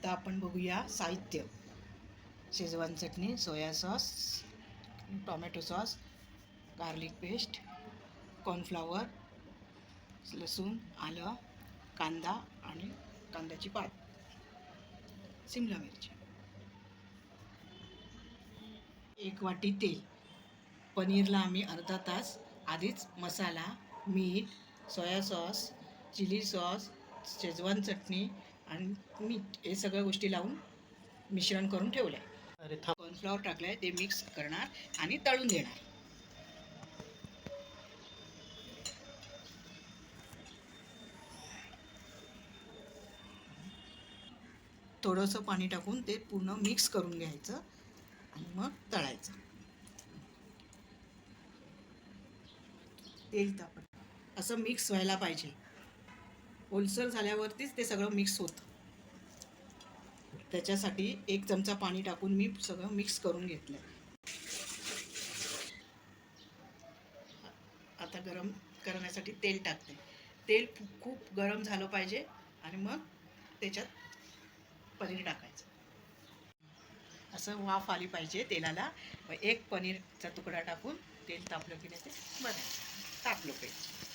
आता आपण बघूया साहित्य. शेजवान चटणी soya sauce tomato sauce garlic paste cornflour लसूण आलं कांदा आणि कांद्याची पात. सिमला मिरची. एक वाटी तेल. पनीरला आम्ही अर्धा तास आधीच मसाला मीठ soya sauce chilli sauce Schezwan चटणी आणि मीठ हे सगळ्या गोष्टी लावून मिश्रण करून ठेवलं आहे अरे कॉर्नफ्लॉवर टाकलं आहे ते मिक्स करणार आणि तळून घेणार थोडंसं पाणी टाकून ते पूर्ण मिक्स करून घ्यायचं आणि मग तळायचं. तेल तापत. असं मिक्स व्हायला पाहिजे. ओलसर झाल्यावरतीच ते सगळं मिक्स होतं. त्याच्यासाठी एक चमचा पाणी टाकून मी सगळं मिक्स करून घेतलं आता गरम करण्यासाठी तेल टाकते. तेल खूप गरम झालं पाहिजे आणि मग त्याच्यात पनीर टाकायचं. असं वाफ आली पाहिजे तेलाला. एक पनीरचा तुकडा टाकून तेल तापलं की नाही ते बनायचं तापलं पाहिजे.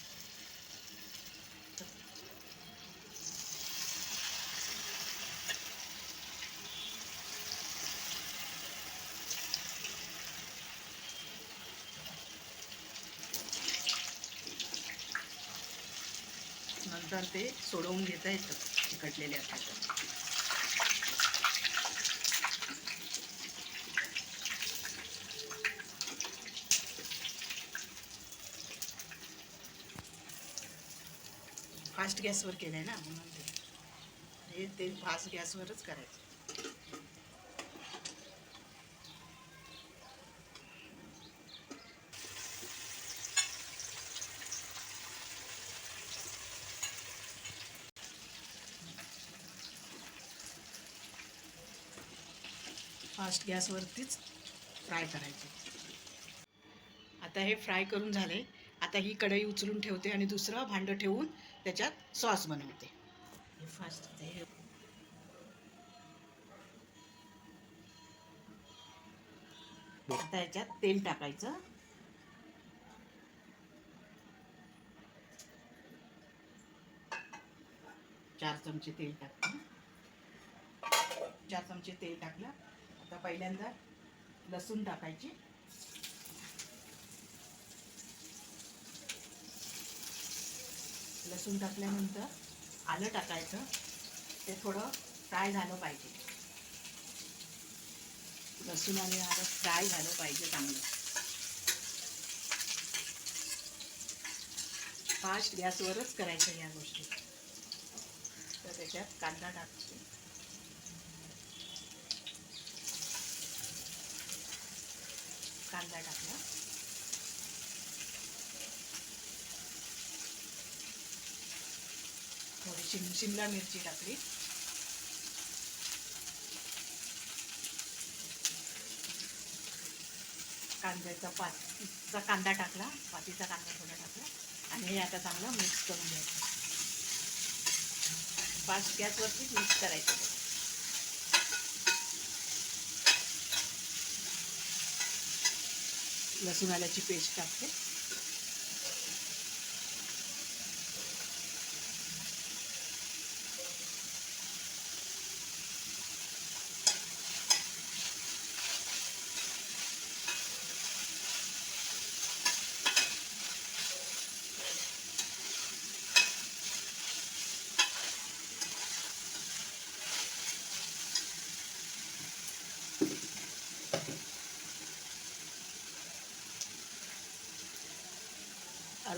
नंतर ते सोडवून घेता येतं चिकटलेले असतात फास्ट गॅसवर केलं आहे ना म्हणून हे ते फास्ट गॅसवरच करायचं. फास्ट गॅसवरतीच फ्राय करायचे. आता हे फ्राय करून झाले. आता ही कढई उचलून ठेवते आणि दुसरं भांडं ठेवून त्याच्यात सॉस बनवते. हे फास्ट ते आता याच्यात तेल टाकायचं. चार चमचे तेल टाकते चार चमचे तेल टाकलं. आता पहिल्यांदा लसूण टाकायची. लसूण टाकल्यानंतर आलं टाकायचं. ते थोडं फ्राय झालं पाहिजे. लसूण आणि आलं फ्राय झालं पाहिजे चांगलं. फास्ट गॅसवरच करायचं या गोष्टी. तर त्याच्यात कांदा टाकते. कांदा टाकला. थोडी शिम शिमला मिरची टाकली. कांद्याचा पातीचा कांदा टाकला पातीचा कांदा थोडा टाकला आणि हे आता चांगलं मिक्स करून घ्यायचं. फास्ट गॅसवरतीच मिक्स करायचं. लसूण आल्याची पेस्ट टाकते.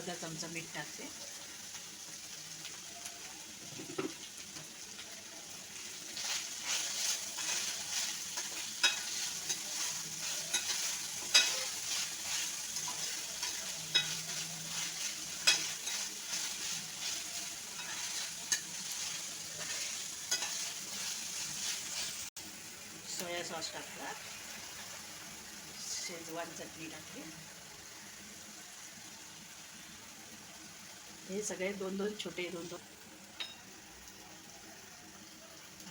अर्धा चमचा मीठ टाकते. सोया सॉस टाकला. शेजवान चटणी टाकली. हे सगळे दोन दोन छोटे दोन दोन.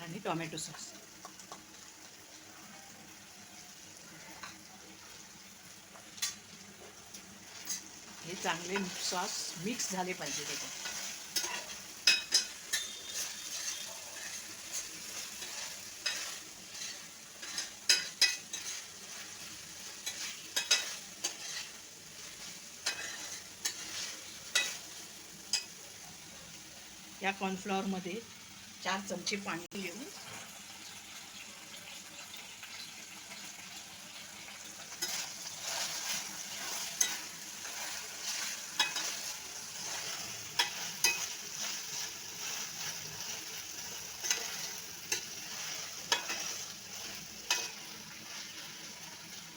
आणि टोमॅटो सॉस. हे चांगले सॉस मिक्स झाले पाहिजे त्याच्यात. त्या कॉर्नफ्लॉवरमध्ये चार चमचे पाणी घेऊ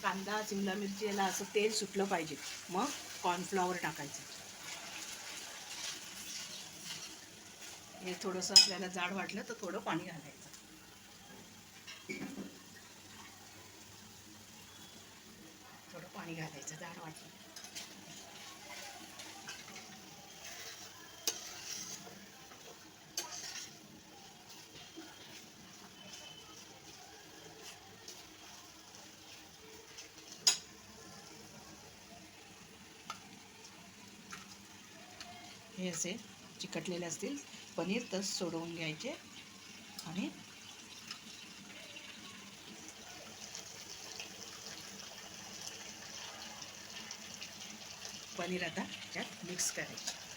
कांदा शिमला मिरची याला असं तेल सुटलं पाहिजे. मग कॉर्नफ्लॉवर टाकायचं. हे थोडंसं आपल्याला जाड वाटलं तर थोडं पाणी घालायचं. थोडं पाणी घालायचं जाड वाटलं. हे असे चिकटलेले असतील पनीर तस सोडवून घ्यायचे. आणि पनीर आता त्यात मिक्स करायचे.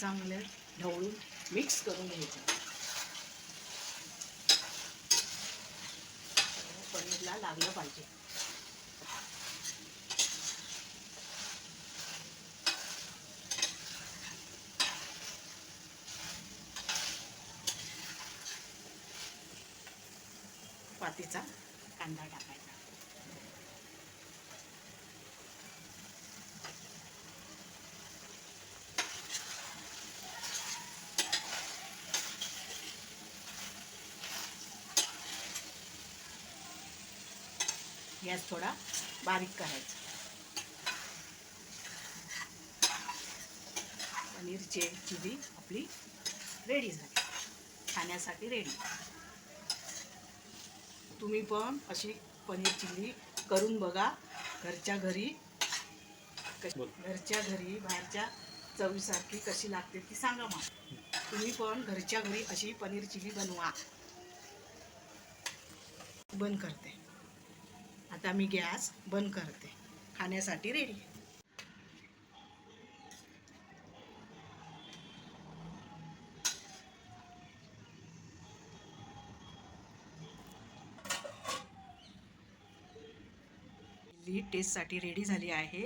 चांगल्या ढवळून मिक्स करून घ्यायचं. पनीरला लागलं पाहिजे. पातीचा कांदा टाकायचा. गॅस थोडा बारीक करायचा. पनीरची चिली आपली रेडी झाली. खाण्यासाठी रेडी तुम्ही पण अशी पनीर चिल्ली करून बघा. घरच्या घरी. घरच्या घरी बाहेरच्या चवीसारखी कशी लागते ती सांगा मग तुम्ही पण घरच्या घरी अशी पनीर चिली बनवा. बंद करते. आता मी गॅस बंद करते. खाण्यासाठी रेडी टेस्टसाठी रेडी झाली आहे.